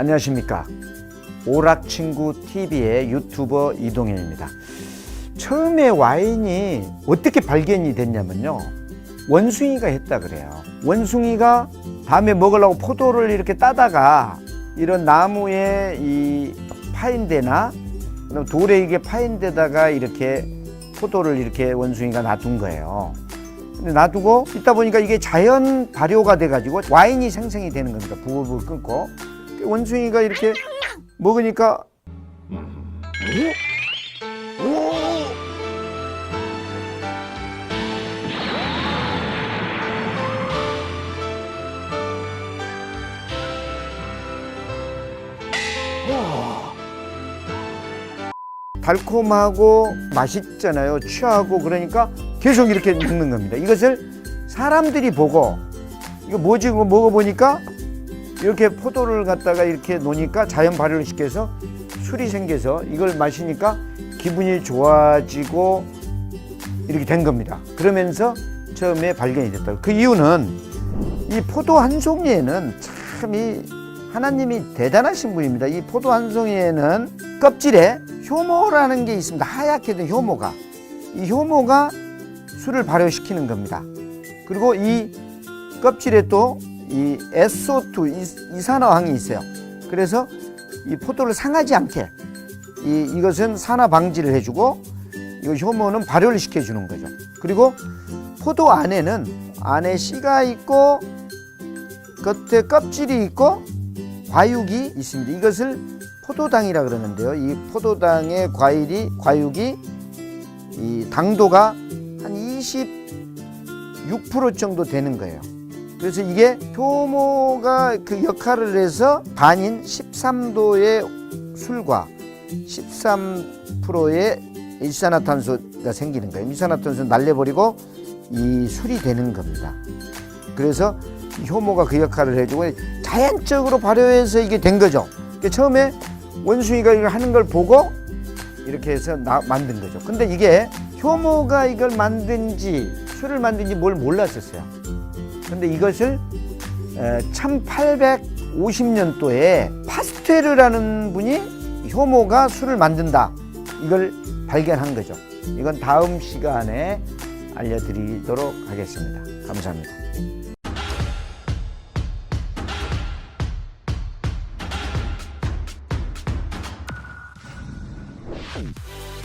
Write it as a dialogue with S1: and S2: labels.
S1: 안녕하십니까. 오락친구 TV의 유튜버 이동현입니다. 처음에 와인이 어떻게 발견이 됐냐면요. 원숭이가 했다 그래요. 원숭이가 밤에 먹으려고 포도를 이렇게 따다가 이런 나무에 이 파인데나 돌에 이게 파인데다가 이렇게 포도를 이렇게 원숭이가 놔둔 거예요. 근데 놔두고 있다 보니까 이게 자연 발효가 돼가지고 와인이 생성이 되는 겁니다. 부글부글 끓고 원숭이가 이렇게 먹으니까 오? 오? 와. 달콤하고 맛있잖아요. 취하고 그러니까 계속 이렇게 먹는 겁니다. 이것을 사람들이 보고 이거 뭐지? 그거 먹어보니까 이렇게 포도를 갖다가 이렇게 놓으니까 자연 발효를 시켜서 술이 생겨서 이걸 마시니까 기분이 좋아지고 이렇게 된 겁니다. 그러면서 처음에 발견이 됐다. 그 이유는 이 포도 한 송이에는 참 이 하나님이 대단하신 분입니다. 이 포도 한 송이에는 껍질에 효모라는 게 있습니다. 하얗게 된 효모가. 이 효모가 술을 발효시키는 겁니다. 그리고 이 껍질에 또 이 SO2 이산화황이 있어요. 그래서 이 포도를 상하지 않게 이, 이것은 산화 방지를 해주고 이 효모는 발효를 시켜주는 거죠. 그리고 포도 안에는 안에 씨가 있고 겉에 껍질이 있고 과육이 있습니다. 이것을 포도당이라 그러는데요. 이 포도당의 과일이 과육이 이 당도가 한 26% 정도 되는 거예요. 그래서 이게 효모가 그 역할을 해서 반인 13도의 술과 13%의 일산화탄소가 생기는 거예요. 일산화탄소를 날려버리고 이 술이 되는 겁니다. 그래서 이 효모가 그 역할을 해주고 자연적으로 발효해서 이게 된 거죠. 그러니까 처음에 원숭이가 이걸 하는 걸 보고 이렇게 해서 나, 만든 거죠. 근데 이게 효모가 이걸 만든지 술을 만든지 뭘 몰랐었어요. 근데 이것을 1850년도에 파스테르라는 분이 효모가 술을 만든다. 이걸 발견한 거죠. 이건 다음 시간에 알려드리도록 하겠습니다. 감사합니다. Thank you.